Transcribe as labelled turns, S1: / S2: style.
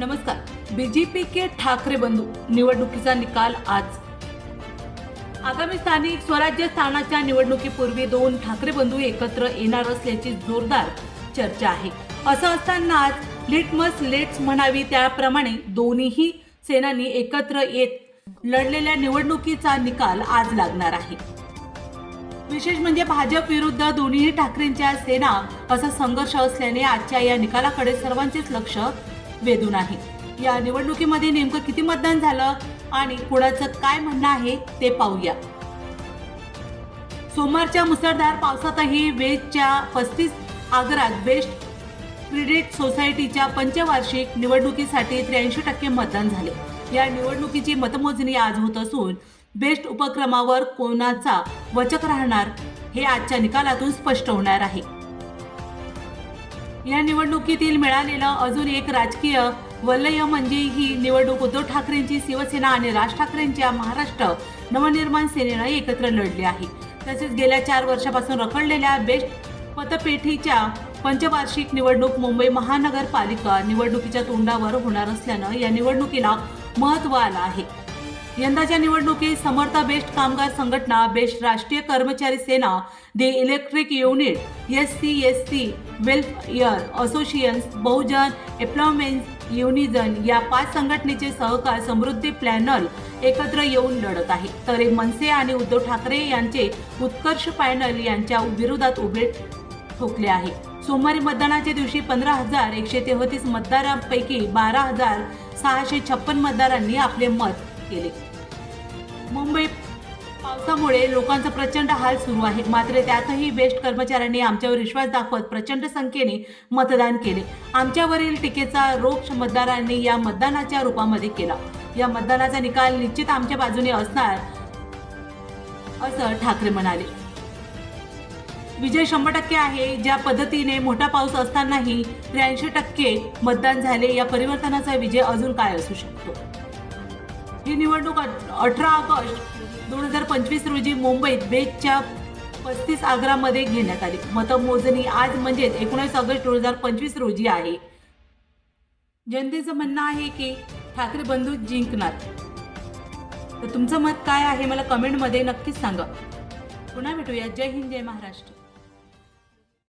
S1: नमस्कार. बीजेपी के ठाकरे बंधू निवडणुकीचा निकाल आज. आगामी स्थानिक स्वराज्य स्थानाच्या निवडणुकीपूर्वी दोन ठाकरे बंधू एकत्र येणार असल्याची जोरदार चर्चा आहे. असं असताना आज लिटमस लेट्स म्हणावी त्याप्रमाणे दोन्हीही सेनांनी एकत्र येत लढलेल्या निवडणुकीचा निकाल आज लागणार आहे. विशेष म्हणजे भाजप विरुद्ध दोन्ही ठाकरेंच्या सेना असा संघर्ष असल्याने आजच्या या निकालाकडे सर्वांचेच लक्ष वेधून आहे. या निवडणुकीमध्ये नेमकं किती मतदान झालं आणि कुणाचं काय म्हणणं आहे ते पाहूया. सोमवारच्या मुसळधार पावसातही वेस्टच्या पस्तीस आग्रात वेस्ट क्रेडिट सोसायटीच्या पंचवार्षिक निवडणुकीसाठी त्र्याऐंशी टक्के मतदान झाले. या निवडणुकीची मतमोजणी आज होत असून बेस्ट उपक्रमावर कोणाचा वचक राहणार हे आजच्या निकालातून स्पष्ट होणार आहे. या निवडणुकीतील मिळालेलं अजून एक राजकीय वलय म्हणजे ही निवडणूक उद्धव ठाकरेंची शिवसेना आणि राज ठाकरेंच्या महाराष्ट्र नवनिर्माण सेनेनं एकत्र लढली आहे. तसेच गेल्या चार वर्षापासून रखडलेल्या बेस्ट पतपेठीच्या पंचवार्षिक निवडणूक मुंबई महानगरपालिका निवडणुकीच्या तोंडावर होणार असल्यानं या निवडणुकीला महत्त्व आलं आहे. यंदाच्या निवडणुकीत समर्थ बेस्ट कामगार संघटना best Rashtriya Karmachari Sena the electric unit S C S C welfare associations Bahujan employment युनिजन या पाच संघटनेचे सहकार समृद्धी प्लॅनल एकत्र येऊन लढत आहे. तर मनसे आणि उद्धव ठाकरे यांचे उत्कर्ष पॅनल यांच्या विरोधात उभे ठोकले आहे. सोमवारी मतदानाच्या दिवशी पंधरा हजार एकशे तेहतीस मतदारांपैकी बारा हजार सहाशे छप्पन मतदारांनी आपले मत केले. मुंबई पावसामुळे लोकांचा प्रचंड हाल सुरू आहे. मात्र त्यातही बेस्ट कर्मचाऱ्यांनी आमच्यावर विश्वास दाखवत प्रचंड संख्येने मतदान केले. आमच्यावरील टीकेचा रोष मतदारांनी या मतदानाच्या रूपामध्ये केला. या मतदानाचा निकाल निश्चित आमच्या बाजूने असणार असं ठाकरे म्हणाले. विजय शंभर टक्के आहे. ज्या पद्धतीने मोठा पाऊस असतानाही त्र्याऐंशी टक्के मतदान झाले या परिवर्तनाचा विजय अजून काय असू शकतो? ही निवडणूक अठरा ऑगस्ट दोन हजार पंचवीस रोजी मुंबईत बेचच्या पस्तीस आग्रामध्ये घेण्यात आली. मतमोजणी आज म्हणजेच एकोणीस ऑगस्ट दोन हजार पंचवीस रोजी आहे. जनतेचं म्हणणं आहे की ठाकरे बंधू जिंकणार. तर तुमचं मत काय आहे? मला कमेंटमध्ये नक्कीच सांगा. पुन्हा भेटूया. जय हिंद जय महाराष्ट्र.